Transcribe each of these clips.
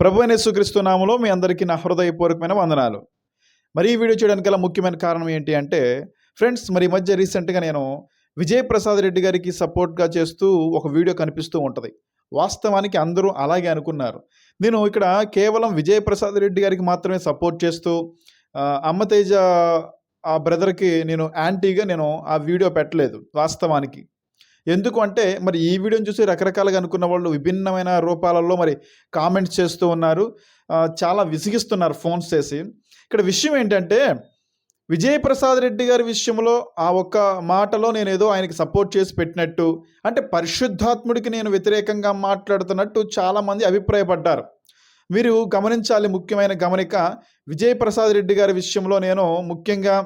ప్రభు అనే నామలో మీ అందరికీ నా హృదయపూర్వకమైన వందనాలు. మరి ఈ వీడియో చేయడానికి గల ముఖ్యమైన కారణం ఏంటి అంటే ఫ్రెండ్స్ మరి మధ్య రీసెంట్గా నేను విజయప్రసాద్ రెడ్డి గారికి సపోర్ట్గా చేస్తూ ఒక వీడియో కనిపిస్తూ ఉంటుంది. వాస్తవానికి అందరూ అలాగే అనుకున్నారు. నేను ఇక్కడ కేవలం విజయప్రసాద్ రెడ్డి గారికి మాత్రమే సపోర్ట్ చేస్తూ అమ్మతేజ ఆ బ్రదర్కి నేను యాంటీగా నేను ఆ వీడియో పెట్టలేదు వాస్తవానికి. ఎందుకు అంటే మరి ఈ వీడియోని చూసి రకరకాలుగా అనుకున్న వాళ్ళు విభిన్నమైన రూపాలలో మరి కామెంట్స్ చేస్తూ ఉన్నారు. చాలా విసిగిస్తున్నారు ఫోన్స్ చేసి. ఇక్కడ విషయం ఏంటంటే విజయప్రసాద్ రెడ్డి గారి విషయంలో ఆ ఒక్క మాటలో నేను ఏదో ఆయనకి సపోర్ట్ చేసి పెట్టినట్టు అంటే పరిశుద్ధాత్ముడికి నేను వ్యతిరేకంగా మాట్లాడుతున్నట్టు చాలామంది అభిప్రాయపడ్డారు. మీరు గమనించాలి ముఖ్యమైన గమనిక విజయప్రసాద్ రెడ్డి గారి విషయంలో నేను ముఖ్యంగా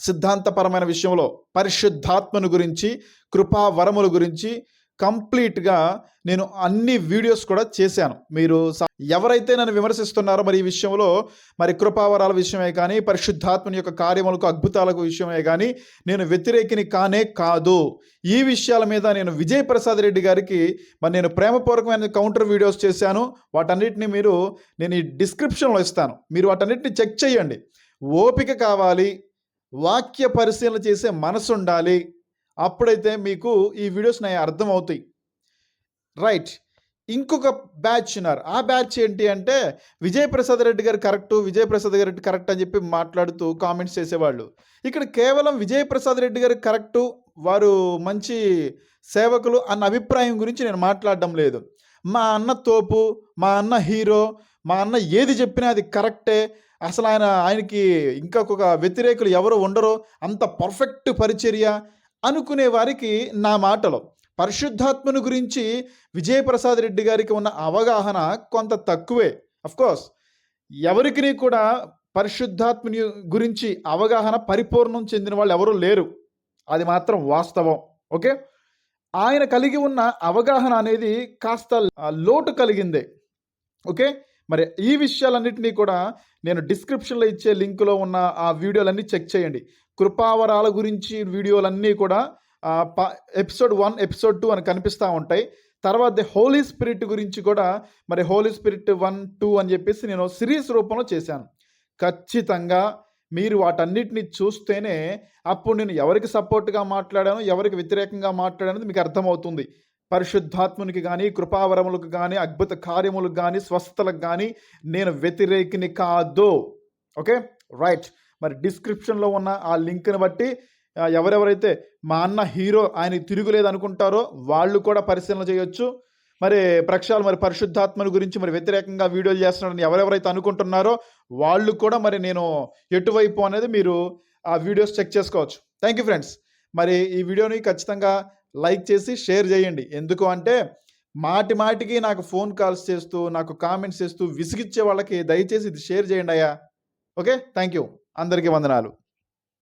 సిద్ధాంతపరమైన విషయంలో పరిశుద్ధాత్మను గురించి కృపా వరముల గురించి కంప్లీట్గా నేను అన్ని వీడియోస్ కూడా చేశాను. మీరు ఎవరైతే నన్ను విమర్శిస్తున్నారో మరి ఈ విషయంలో మరి కృపావరాల విషయమే కానీ పరిశుద్ధాత్మని యొక్క కార్యములకు అద్భుతాలకు విషయమే కానీ నేను వ్యతిరేకిని కానే కాదు. ఈ విషయాల మీద నేను విజయ్ ప్రసాద్ రెడ్డి గారికి మరి నేను ప్రేమపూర్వకమైన కౌంటర్ వీడియోస్ చేశాను. వాటన్నిటిని మీరు నేను ఈ డిస్క్రిప్షన్లో ఇస్తాను. మీరు వాటన్నిటిని చెక్ చేయండి. ఓపిక కావాలి. వాక్య పరిశీలన చేసే మనసు ఉండాలి అప్పుడైతే మీకు ఈ వీడియోస్ నా అర్థం అవుతాయి రైట్. ఇంకొక బ్యాచ్ ఉన్నారు. ఆ బ్యాచ్ ఏంటి అంటే విజయ్ ప్రసాద్ రెడ్డి గారు కరెక్టు విజయప్రసాద్ గారు కరెక్ట్ అని చెప్పి మాట్లాడుతూ కామెంట్స్ చేసేవాళ్ళు. ఇక్కడ కేవలం విజయప్రసాద్ రెడ్డి గారు కరెక్టు వారు మంచి సేవకులు అన్న అభిప్రాయం గురించి నేను మాట్లాడడం లేదు. మా అన్న తోపు మా అన్న హీరో మా అన్న ఏది చెప్పినా అది కరెక్టే. అసలు ఆయన ఆయనకి ఇంకొక వ్యతిరేకులు ఎవరు ఉండరో అంత పర్ఫెక్ట్ పరిచర్య అనుకునే వారికి నా మాటలో. పరిశుద్ధాత్మను గురించి విజయప్రసాద్ రెడ్డి గారికి ఉన్న అవగాహన కొంత తక్కువే. కోర్స్ ఎవరికి కూడా పరిశుద్ధాత్మని గురించి అవగాహన పరిపూర్ణం చెందిన వాళ్ళు ఎవరూ లేరు. అది మాత్రం వాస్తవం. ఓకే? ఆయన కలిగి ఉన్న అవగాహన అనేది కాస్త లోటు కలిగిందే. ఓకే? మరి ఈ విషయాలన్నింటినీ కూడా నేను డిస్క్రిప్షన్లో ఇచ్చే లింకులో ఉన్న ఆ వీడియోలన్నీ చెక్ చేయండి. కృపావరాల గురించి వీడియోలన్నీ కూడా ప- ఎపిసోడ్ వన్ ఎపిసోడ్ టూ అని కనిపిస్తూ ఉంటాయి. తర్వాత ది హోలీ స్పిరిట్ గురించి కూడా మరి హోలీ స్పిరిట్ వన్ టూ అని చెప్పేసి నేను సిరీస్ రూపంలో చేశాను. ఖచ్చితంగా మీరు వాటన్నిటిని చూస్తేనే అప్పుడు నేను ఎవరికి సపోర్ట్గా మాట్లాడాను ఎవరికి వ్యతిరేకంగా మాట్లాడాను మీకు అర్థమవుతుంది. పరిశుద్ధాత్మునికి కానీ కృపావరములకు కానీ అద్భుత కార్యములకు కానీ స్వస్థలకు కానీ నేను వ్యతిరేకిని కాదు. ఓకే? రైట్. మరి డిస్క్రిప్షన్లో ఉన్న ఆ లింక్ని బట్టి ఎవరెవరైతే మా అన్న హీరో ఆయన తిరుగులేదు అనుకుంటారో వాళ్ళు కూడా పరిశీలన చేయొచ్చు. మరి ప్రక్షాలు మరి పరిశుద్ధాత్మని గురించి మరి వ్యతిరేకంగా వీడియోలు చేస్తున్నారని ఎవరెవరైతే అనుకుంటున్నారో వాళ్ళు కూడా మరి నేను ఎటువైపు అనేది మీరు ఆ వీడియోస్ చెక్ చేసుకోవచ్చు. Thank you friends. మరి ఈ వీడియోని ఖచ్చితంగా లైక్ చేసి షేర్ చేయండి. ఎందుకు అంటే మాటి మాటికి నాకు ఫోన్ కాల్స్ చేస్తూ నాకు కామెంట్స్ చేస్తూ విసిగిచ్చే వాళ్ళకి దయచేసి ఇది షేర్ చేయండి అయ్యా. ఓకే? థ్యాంక్ యూ అందరికీ వందనాలు.